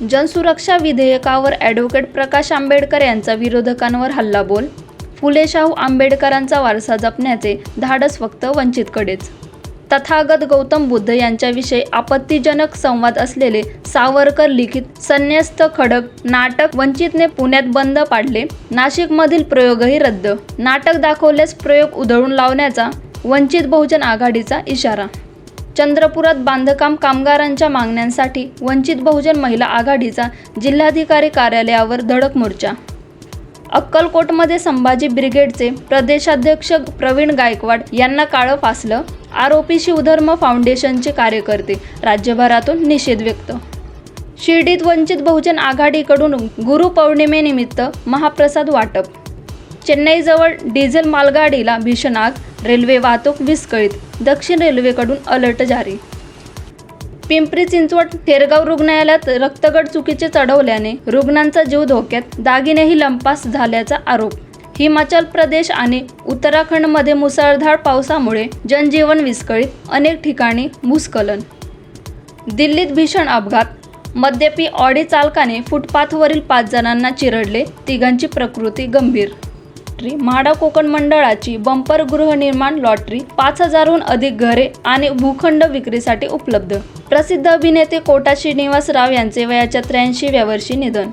जनसुरक्षा विधेयकावर ॲडव्होकेट प्रकाश आंबेडकर यांचा विरोधकांवर हल्लाबोल फुले शाहू आंबेडकरांचा वारसा जपण्याचे धाडस फक्त वंचितकडेच. तथागत गौतम बुद्ध यांच्याविषयी आपत्तीजनक संवाद असलेले सावरकर लिखित संन्यस्त खडक नाटक वंचितने पुण्यात बंद पाडले. नाशिकमधील प्रयोगही रद्द. नाटक दाखवल्यास प्रयोग उधळून लावण्याचा वंचित बहुजन आघाडीचा इशारा चंद्रपुरात बांधकाम कामगारांच्या मागण्यांसाठी वंचित बहुजन महिला आघाडीचा जिल्हाधिकारी कार्यालयावर धडक मोर्चा. अक्कलकोटमध्ये संभाजी ब्रिगेडचे प्रदेशाध्यक्ष प्रवीण गायकवाड यांना काळं फासलं आरोपी शिवधर्म फाउंडेशनचे कार्यकर्ते राज्यभरातून निषेध व्यक्त. शिर्डीत वंचित बहुजन आघाडीकडून गुरुपौर्णिमेनिमित्त महाप्रसाद वाटप. चेन्नईजवळ डिझेल मालगाडीला भीषण आग रेल्वे वाहतूक विस्कळीत दक्षिण रेल्वेकडून अलर्ट जारी. पिंपरी चिंचवड थेरगाव रुग्णालयात रक्तगट चुकीचे चढवल्याने रुग्णांचा जीव धोक्यात दागिनेही लंपास झाल्याचा आरोप. हिमाचल प्रदेश आणि उत्तराखंडमध्ये मुसळधार पावसामुळे जनजीवन विस्कळीत अनेक ठिकाणी भूस्खलन. दिल्लीत भीषण अपघात. मद्यपी ऑडी चालकाने फुटपाथवरील पाच जणांना चिरडले तिघांची प्रकृती गंभीर. लॉटरी म्हाडा कोकण मंडळाची बंपर गृहनिर्माण लॉटरी पाच हजारहून अधिक घरे आणि भूखंड विक्रीसाठी उपलब्ध. प्रसिद्ध अभिनेते कोटा श्रीनिवास राव यांचे वयाच्या त्र्याऐंशीव्या वर्षी निधन.